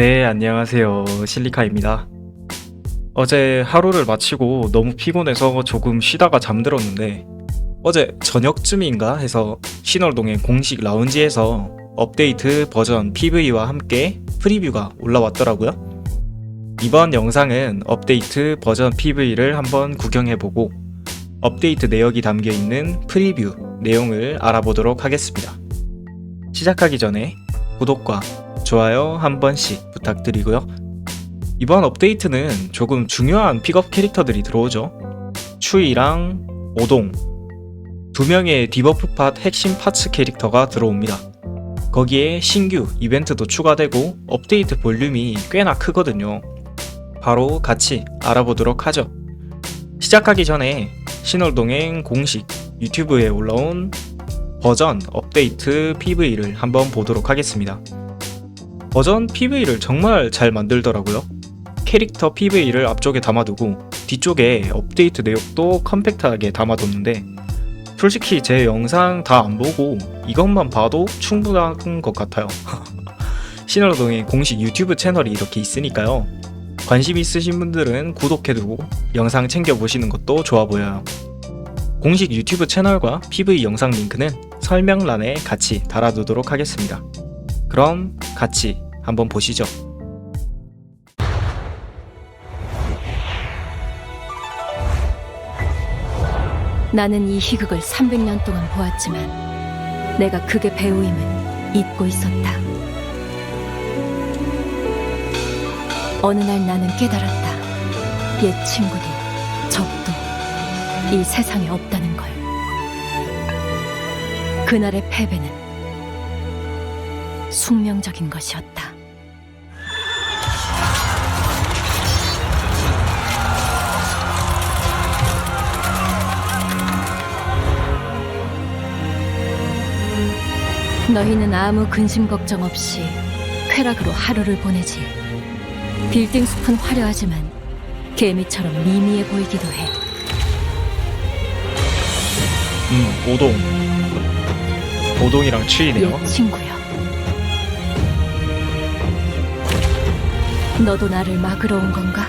네, 안녕하세요. 실리카입니다. 어제 하루를 마치고 너무 피곤해서 조금 쉬다가 잠들었는데 어제 저녁쯤인가 해서 신월동의 공식 라운지에서 업데이트 버전 PV와 함께 프리뷰가 올라왔더라고요. 이번 영상은 업데이트 버전 PV를 한번 구경해보고 업데이트 내역이 담겨 있는 프리뷰 내용을 알아보도록 하겠습니다. 시작하기 전에 구독과 좋아요 한 번씩 부탁드리고요. 이번 업데이트는 조금 중요한 픽업 캐릭터들이 들어오죠. 추이랑 오동 두 명의 디버프 팟 핵심 파츠 캐릭터가 들어옵니다. 거기에 신규 이벤트도 추가되고 업데이트 볼륨이 꽤나 크거든요. 바로 같이 알아보도록 하죠. 시작하기 전에 신월동행 공식 유튜브에 올라온 버전 업데이트 PV를 한번 보도록 하겠습니다. 버전 PV를 정말 잘 만들더라고요. 캐릭터 PV를 앞쪽에 담아두고 뒤쪽에 업데이트 내역도 컴팩트하게 담아뒀는데 솔직히 제 영상 다 안 보고 이것만 봐도 충분한 것 같아요. 신월동의 공식 유튜브 채널이 이렇게 있으니까요. 관심 있으신 분들은 구독해두고 영상 챙겨보시는 것도 좋아 보여요. 공식 유튜브 채널과 PV 영상 링크는 설명란에 같이 달아두도록 하겠습니다. 그럼 같이 한번 보시죠. 나는 이 희극을 300년 동안 보았지만 내가 극의 배우임은 잊고 있었다. 어느 날 나는 깨달았다. 옛 친구도 적도 이 세상에 없다는 걸. 그날의 패배는 숙명적인 것이었다. 너희는 아무 근심 걱정 없이 쾌락으로 하루를 보내지. 빌딩 숲은 화려하지만 개미처럼 미미해 보이기도 해. 음, 오동. 오동이랑 추이네요. 옛 친구여. 너도 나를 막으러 온 건가?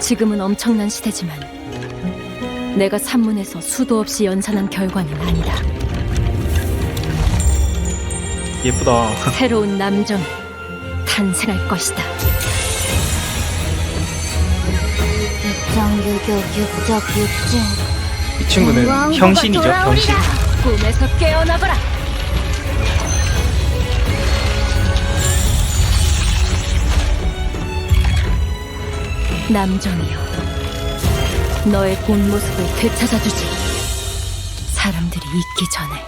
지금은 엄청난 시대지만 내가 산문에서 수도 없이 연산한 결과는 아니다. 예쁘다. 새로운 남정이 탄생할 것이다. 육정유교 육적 육진 이 친구는 형신. 돌아오리라. 꿈에서 깨어나거라. 남정이여, 너의 본 모습을 되찾아주지. 사람들이 잊기 전에.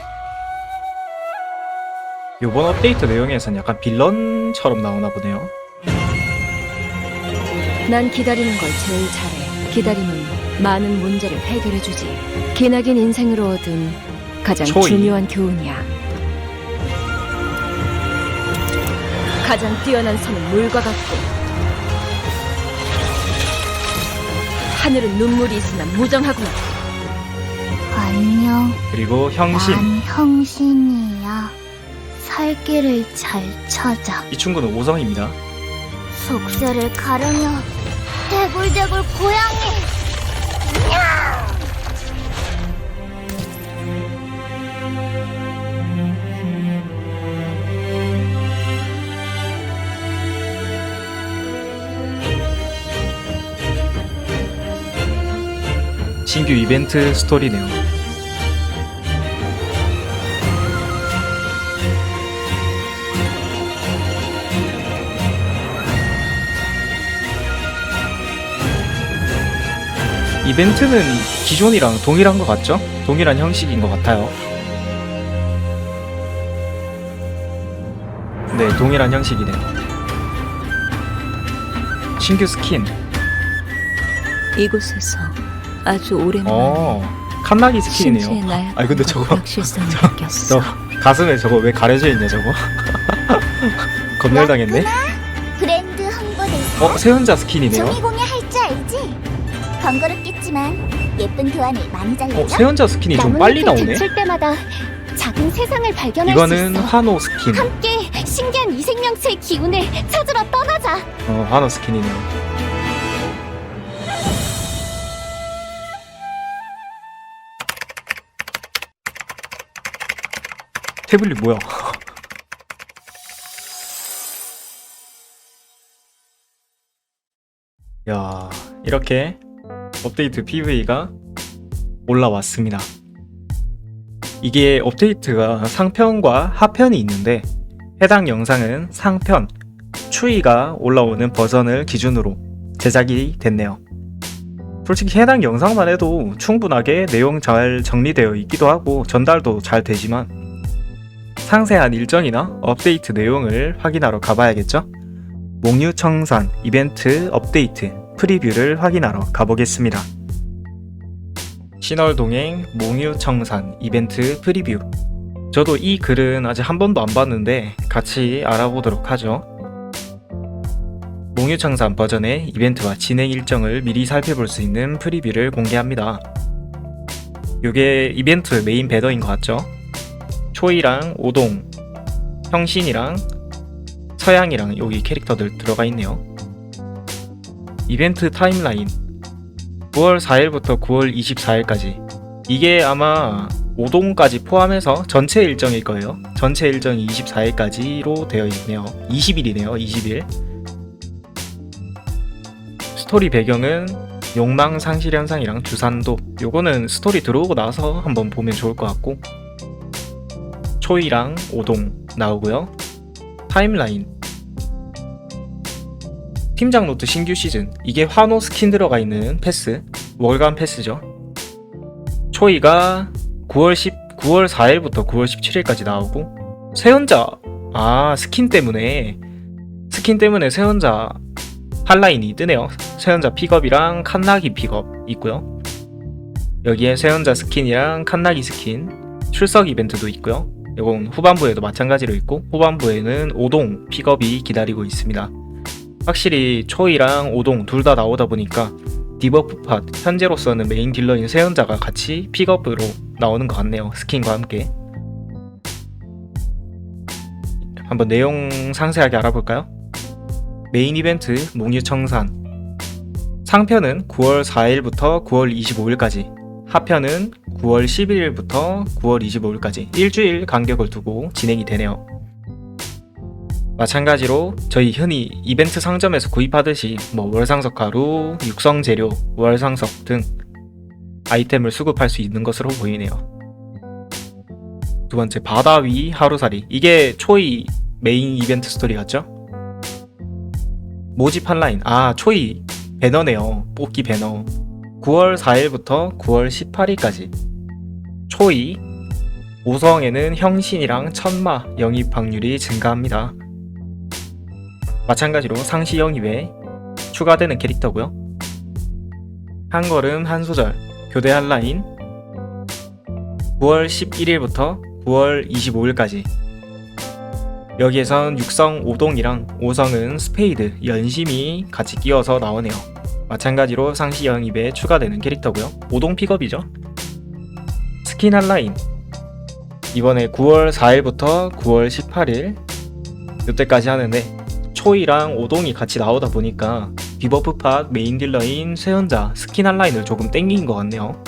이번 업데이트 내용에선 약간 빌런처럼 나오나 보네요. 난 기다리는 걸 제일 잘해. 기다림은 많은 문제를 해결해주지. 기나긴 인생으로 얻은 가장 초이. 중요한 교훈이야. 가장 뛰어난 선은 물과 같고 하늘은 눈물이 있으나 무정하구나. 안녕 그리고 형신. 난 형신이야 살 길을 잘 찾아 이 친구는 오성입니다. 속세를 가르며 대굴대굴 고양이 신규 이벤트 스토리네요. 이벤트는 기존이랑 동일한 것 같죠? 동일한 형식인 것 같아요. 네, 동일한 형식이네요. 신규 스킨. 이곳에서 아주 오랜만에 어, 칸나기 신체의 스킨이네요. 나약 아니, 근데 저거- 저- 느꼈어. 저 가슴에 저거 왜 가려져 있냐 저거? 검열당했네. 브랜드 홍보대사 어 세운자 스킨이네요. 종이 공예 할 줄 알지? 번거롭겠지만 예쁜 교환을 많이 잘라줘 어 세운자 스킨이 좀 빨리 나오네. 칠 때마다 작은 세상을 발견할 수 이거는 있어 한호 스킨. 함께 신기한 이 생명체의 기운을 찾으러 떠나자. 어, 환호 스킨이네요. 태블릿 뭐야? 야, 이렇게 업데이트 PV가 올라왔습니다. 이게 업데이트가 상편과 하편이 있는데 해당 영상은 상편, 추위가 올라오는 버전을 기준으로 제작이 됐네요. 솔직히 해당 영상만 해도 충분하게 내용 잘 정리되어 있기도 하고 전달도 잘 되지만 상세한 일정이나 업데이트 내용을 확인하러 가봐야겠죠? 몽유청산 이벤트 업데이트 프리뷰를 확인하러 가보겠습니다. 신월동행 몽유청산 이벤트 프리뷰 저도 이 글은 아직 한 번도 안 봤는데 같이 알아보도록 하죠. 몽유청산 버전의 이벤트와 진행 일정을 미리 살펴볼 수 있는 프리뷰를 공개합니다. 이게 이벤트 메인 배너인 것 같죠? 초이랑 오동, 형신이랑 서양이랑 여기 캐릭터들 들어가 있네요. 이벤트 타임라인 9월 4일부터 9월 24일까지 이게 아마 오동까지 포함해서 전체 일정일 거예요. 전체 일정이 24일까지로 되어 있네요. 20일이네요. 20일. 스토리 배경은 욕망 상실 현상이랑 주산도. 요거는 스토리 들어오고 나서 한번 보면 좋을 것 같고. 초이랑 오동 나오고요. 타임라인. 팀장 노트 신규 시즌. 이게 환호 스킨 들어가 있는 패스. 월간 패스죠. 초이가 9월 10, 9월 4일부터 9월 17일까지 나오고 세연자 아 스킨 때문에 스킨 때문에 세연자 한라인이 뜨네요. 세연자 픽업이랑 칸나기 픽업 있고요. 여기에 세연자 스킨이랑 칸나기 스킨 출석 이벤트도 있고요. 이건 후반부에도 마찬가지로 있고 후반부에는 오동 픽업이 기다리고 있습니다. 확실히 초이랑 오동 둘 다 나오다 보니까 디버프 팟 현재로서는 메인 딜러인 세연자가 같이 픽업으로 나오는 것 같네요 스킨과 함께 한번 내용 상세하게 알아볼까요? 메인 이벤트 몽유청산 상편은 9월 4일부터 9월 25일까지 하편은 9월 11일부터 9월 25일까지 일주일 간격을 두고 진행이 되네요. 마찬가지로 저희 흔히 이벤트 상점에서 구입하듯이 뭐 월상석 가루, 육성 재료, 월상석 등 아이템을 수급할 수 있는 것으로 보이네요. 두 번째 바다 위 하루살이. 이게 초이 메인 이벤트 스토리 같죠? 모집 한라인. 아 초이 배너네요. 뽑기 배너 9월 4일부터 9월 18일까지 초이 5성에는 형신이랑 천마 영입 확률이 증가합니다. 마찬가지로 상시 영입에 추가되는 캐릭터고요. 한 걸음 한 소절 교대 한 라인 9월 11일부터 9월 25일까지 여기에선 육성 5동이랑 5성은 스페이드 연심이 같이 끼어서 나오네요. 마찬가지로 상시 영입에 추가되는 캐릭터고요. 5동 픽업이죠. 스킨 한라인 이번에 9월 4일부터 9월 18일 이때까지 하는데 초이랑 오동이 같이 나오다 보니까 비버프 팟 메인 딜러인 세연자 스킨 한라인을 조금 땡긴 것 같네요.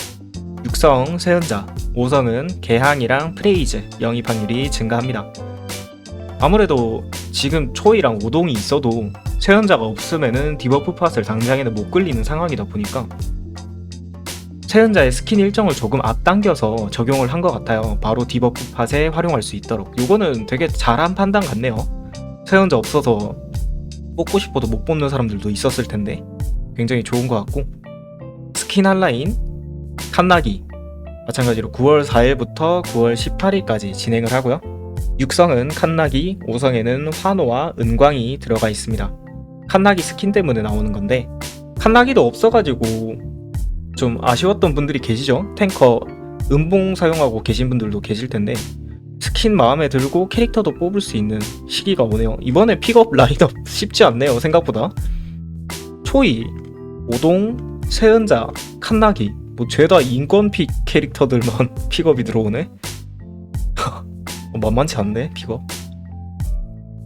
육성 세연자, 5성은 개항이랑 프레이즈 영입 확률이 증가합니다. 아무래도 지금 초이랑 오동이 있어도 세연자가 없으면은 디버프 팟을 당장에는 못 끌리는 상황이다 보니까 세연자의 스킨 일정을 조금 앞당겨서 적용을 한 것 같아요. 바로 디버프 팟에 활용할 수 있도록. 이거는 되게 잘한 판단 같네요. 세연자 없어서 뽑고 싶어도 못 뽑는 사람들도 있었을 텐데 굉장히 좋은 것 같고 스킨 한라인 칸나기 마찬가지로 9월 4일부터 9월 18일까지 진행을 하고요. 육성은 칸나기, 5성에는 환호와 은광이 들어가 있습니다. 칸나기 스킨 때문에 나오는 건데 칸나기도 없어가지고 좀 아쉬웠던 분들이 계시죠? 탱커 음봉 사용하고 계신 분들도 계실 텐데 스킨 마음에 들고 캐릭터도 뽑을 수 있는 시기가 오네요. 이번에 픽업 라인업 쉽지 않네요. 생각보다. 초이, 오동, 세은자, 칸나기 뭐 죄다 인권 픽 캐릭터들만 픽업이 들어오네. 어, 만만치 않네 픽업.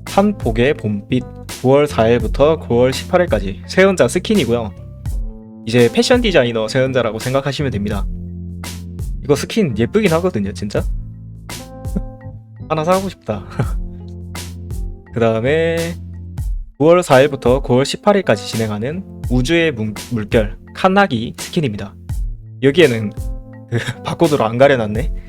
한 폭의 봄빛 9월 4일부터 9월 18일까지 세연자 스킨이고요. 이제 패션 디자이너 세연자라고 생각하시면 됩니다. 이거 스킨 예쁘긴 하거든요, 진짜. 하나 사고 싶다. 그 다음에 9월 4일부터 9월 18일까지 진행하는 우주의 물, 물결 칸나기 스킨입니다. 여기에는 그 바코드로 안 가려놨네.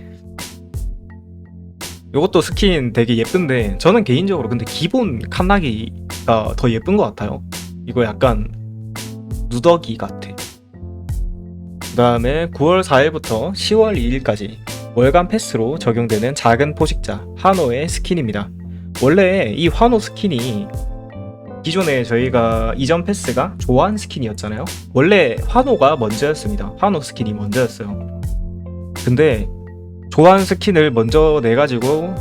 이것도 스킨 되게 예쁜데 저는 개인적으로 근데 기본 칸나기가 더 예쁜 것 같아요. 이거 약간 누더기 같아. 그 다음에 9월 4일부터 10월 2일까지 월간 패스로 적용되는 작은 포식자 한호의 스킨입니다. 원래 이 환호 스킨이 기존에 저희가 이전 패스가 조한 스킨이었잖아요. 원래 환호가 먼저였습니다. 환호 스킨이 먼저였어요. 근데 조한 스킨을 먼저 내가지고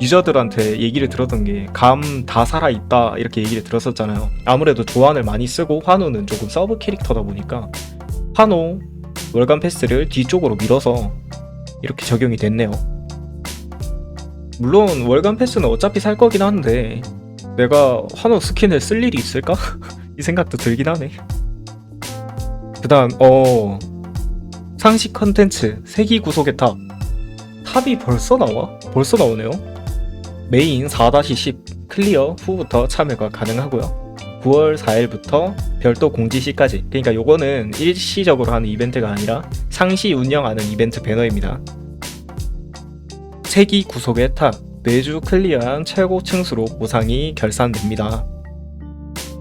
유저들한테 얘기를 들었던 게 감 다 살아있다 이렇게 얘기를 들었었잖아요. 아무래도 조한을 많이 쓰고 환호는 조금 서브 캐릭터다 보니까 환호 월간 패스를 뒤쪽으로 밀어서 이렇게 적용이 됐네요. 물론 월간 패스는 어차피 살 거긴 한데 내가 환호 스킨을 쓸 일이 있을까? 이 생각도 들긴 하네. 그 다음, 어, 상식 컨텐츠, 세기 구속의 탑. 탑이 벌써 나와? 벌써 나오네요. 메인 4-10 클리어 후부터 참여가 가능하고요. 9월 4일부터 별도 공지 시까지. 그러니까 요거는 일시적으로 하는 이벤트가 아니라 상시 운영하는 이벤트 배너입니다. 세기 구속의 탑. 매주 클리어한 최고 층수로 보상이 결산됩니다.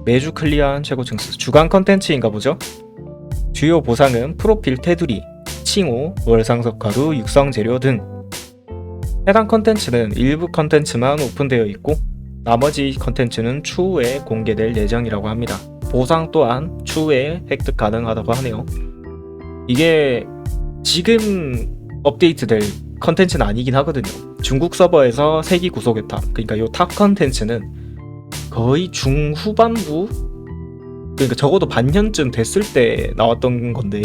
매주 클리어한 최고 층수 주간 컨텐츠인가 보죠? 주요 보상은 프로필 테두리, 칭호, 월상석 가루, 육성 재료 등. 해당 컨텐츠는 일부 컨텐츠만 오픈되어 있고 나머지 컨텐츠는 추후에 공개될 예정이라고 합니다. 보상 또한 추후에 획득 가능하다고 하네요. 이게 지금 업데이트될 컨텐츠는 아니긴 하거든요. 중국 서버에서 세기 구속의 탑, 그러니까 요 탑 컨텐츠는 거의 중후반부, 그러니까 적어도 반년쯤 됐을 때 나왔던 건데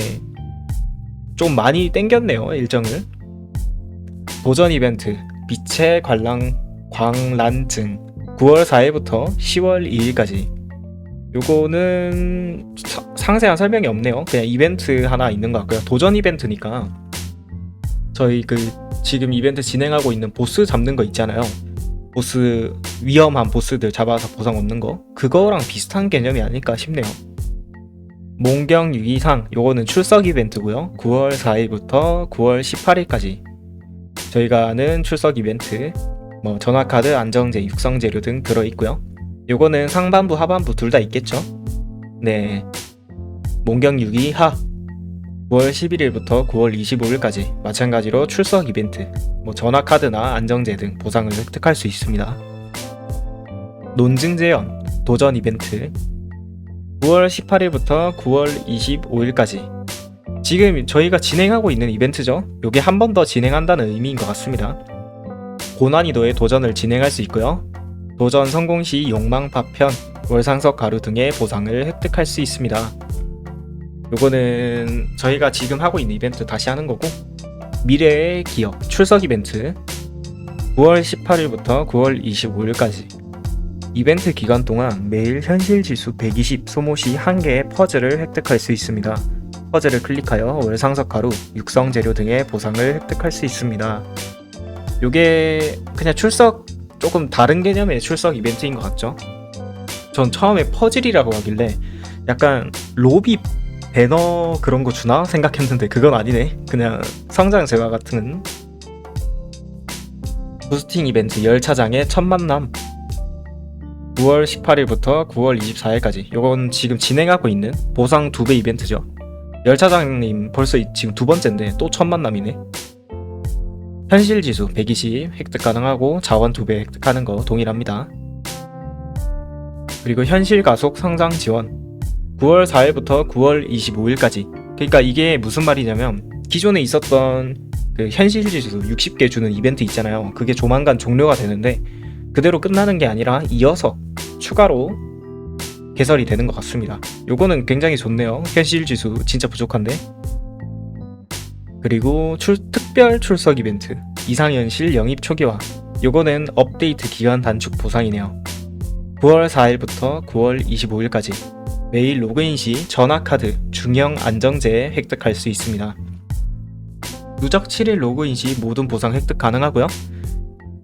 좀 많이 땡겼네요 일정을. 도전 이벤트 빛의 관람 광란증 9월 4일부터 10월 2일까지. 요거는 사- 상세한 설명이 없네요. 그냥 이벤트 하나 있는 것 같고요. 도전 이벤트니까 저희 그 지금 이벤트 진행하고 있는 보스 잡는 거 있잖아요. 보스 위험한 보스들 잡아서 보상 얻는 거 그거랑 비슷한 개념이 아닐까 싶네요. 몽경 유기상 요거는 출석 이벤트고요. 9월 4일부터 9월 18일까지 저희가 하는 출석 이벤트 뭐 전화카드, 안정제, 육성재료 등 들어 있고요. 요거는 상반부, 하반부 둘 다 있겠죠. 네. 몽경 유기 하 9월 11일부터 9월 25일까지 마찬가지로 출석 이벤트, 뭐 전화카드나 안정제 등 보상을 획득할 수 있습니다. 논증 재현, 도전 이벤트 9월 18일부터 9월 25일까지 지금 저희가 진행하고 있는 이벤트죠. 요게 한 번 더 진행한다는 의미인 것 같습니다. 고난이도의 도전을 진행할 수 있고요. 도전 성공 시 욕망 파편, 월상석 가루 등의 보상을 획득할 수 있습니다. 요거는 저희가 지금 하고 있는 이벤트 다시 하는 거고 미래의 기업 출석 이벤트 9월 18일부터 9월 25일까지 이벤트 기간 동안 매일 현실 지수 120 소모 시한 개의 퍼즐을 획득할 수 있습니다. 퍼즐을 클릭하여 월상석 가루, 육성 재료 등의 보상을 획득할 수 있습니다. 요게 그냥 출석 조금 다른 개념의 출석 이벤트인 것 같죠? 전 처음에 퍼즐이라고 하길래 약간 로비 배너 그런 거 주나 생각했는데 그건 아니네. 그냥 성장 재화 같은 부스팅 이벤트 열차장의 첫 만남 9월 18일부터 9월 24일까지 요건 지금 진행하고 있는 보상 2배 이벤트죠. 열차장님 벌써 이- 지금 두 번째인데 또 첫 만남이네. 현실 지수 120 획득 가능하고 자원 2배 획득하는 거 동일합니다. 그리고 현실 가속 성장 지원 9월 4일부터 9월 25일까지. 그러니까 이게 무슨 말이냐면 기존에 있었던 그 현실 지수 60개 주는 이벤트 있잖아요. 그게 조만간 종료가 되는데 그대로 끝나는 게 아니라 이어서 추가로 개설이 되는 것 같습니다. 요거는 굉장히 좋네요. 현실 지수 진짜 부족한데. 그리고 출, 특별 출석 이벤트 이상현실 영입 초기화 요거는 업데이트 기간 단축 보상이네요. 9월 4일부터 9월 25일까지 매일 로그인 시 전화카드 중형 안정제 획득할 수 있습니다. 누적 7일 로그인 시 모든 보상 획득 가능하고요.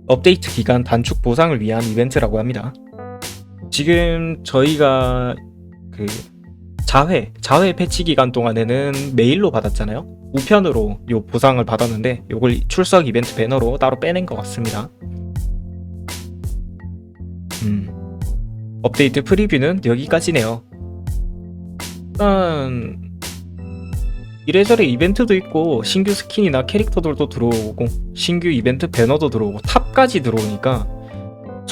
업데이트 기간 단축 보상을 위한 이벤트라고 합니다. 지금 저희가 그 자회, 자회 패치 기간 동안에는 메일로 받았잖아요. 우편으로 요 보상을 받았는데 요걸 출석 이벤트 배너로 따로 빼낸 것 같습니다. 음. 업데이트 프리뷰는 여기까지네요. 일단 이래저래 이벤트도 있고 신규 스킨이나 캐릭터들도 들어오고 신규 이벤트 배너도 들어오고 탑까지 들어오니까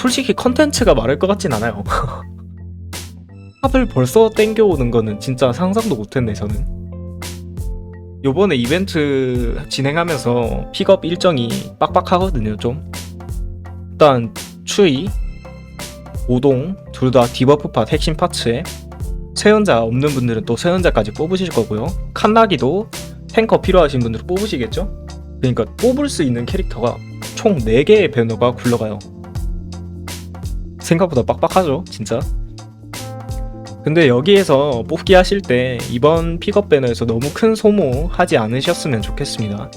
솔직히 컨텐츠가 많을 것 같진 않아요. 탑을 벌써 땡겨오는 거는 진짜 상상도 못했네 저는. 요번에 이벤트 진행하면서 픽업 일정이 빡빡하거든요 좀. 일단 추이, 오동 둘 다 디버프 팟 핵심 파츠에 세연자 없는 분들은 또 세연자까지 뽑으실 거고요. 칸나기도 탱커 필요하신 분들은 뽑으시겠죠? 그러니까 뽑을 수 있는 캐릭터가 총 4개의 배너가 굴러가요. 생각보다 빡빡하죠, 진짜. 근데 여기에서 뽑기 하실 때 이번 픽업 배너에서 너무 큰 소모 하지 않으셨으면 좋겠습니다.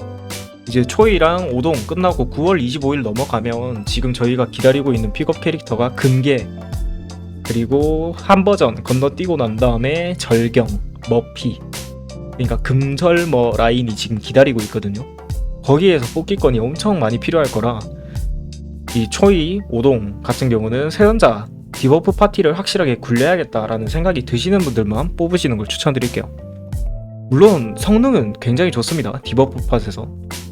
이제 초이랑 오동 끝나고 9월 25일 넘어가면 지금 저희가 기다리고 있는 픽업 캐릭터가 금계 그리고 한 버전 건너뛰고 난 다음에 절경, 머피 그러니까 금절머 라인이 지금 기다리고 있거든요. 거기에서 뽑기권이 엄청 많이 필요할 거라 이 초이, 오동 같은 경우는 세연자 디버프 파티를 확실하게 굴려야겠다라는 생각이 드시는 분들만 뽑으시는 걸 추천드릴게요. 물론 성능은 굉장히 좋습니다. 디버프 팟에서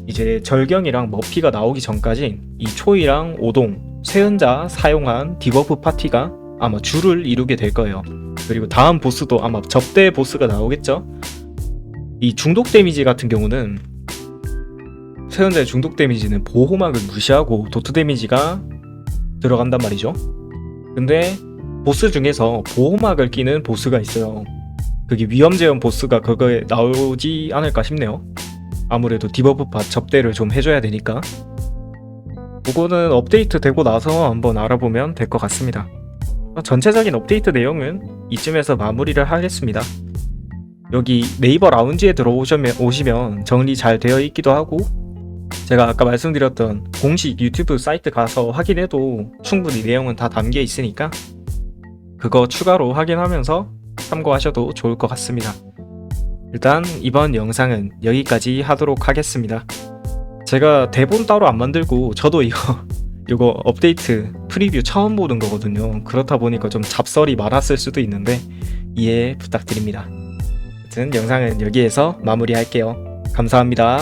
이제 절경이랑 머피가 나오기 전까지 이 초이랑 오동, 세연자 사용한 디버프 파티가 아마 줄을 이루게 될 거예요. 그리고 다음 보스도 아마 접대 보스가 나오겠죠? 이 중독 데미지 같은 경우는 세연자의 중독 데미지는 보호막을 무시하고 도트 데미지가 들어간단 말이죠. 근데 보스 중에서 보호막을 끼는 보스가 있어요. 그게 위험제한 보스가 그거에 나오지 않을까 싶네요. 아무래도 디버프파 접대를 좀 해줘야 되니까. 그거는 업데이트 되고 나서 한번 알아보면 될 것 같습니다. 전체적인 업데이트 내용은 이쯤에서 마무리를 하겠습니다. 여기 네이버 라운지에 들어오시면 오시면 정리 잘 되어 있기도 하고 제가 아까 말씀드렸던 공식 유튜브 사이트 가서 확인해도 충분히 내용은 다 담겨 있으니까 그거 추가로 확인하면서 참고하셔도 좋을 것 같습니다. 일단 이번 영상은 여기까지 하도록 하겠습니다. 제가 대본 따로 안 만들고 저도 이거 이거 업데이트 프리뷰 처음 보는 거거든요. 그렇다 보니까 좀 잡설이 많았을 수도 있는데 이해 부탁드립니다. 아무튼 영상은 여기에서 마무리할게요. 감사합니다.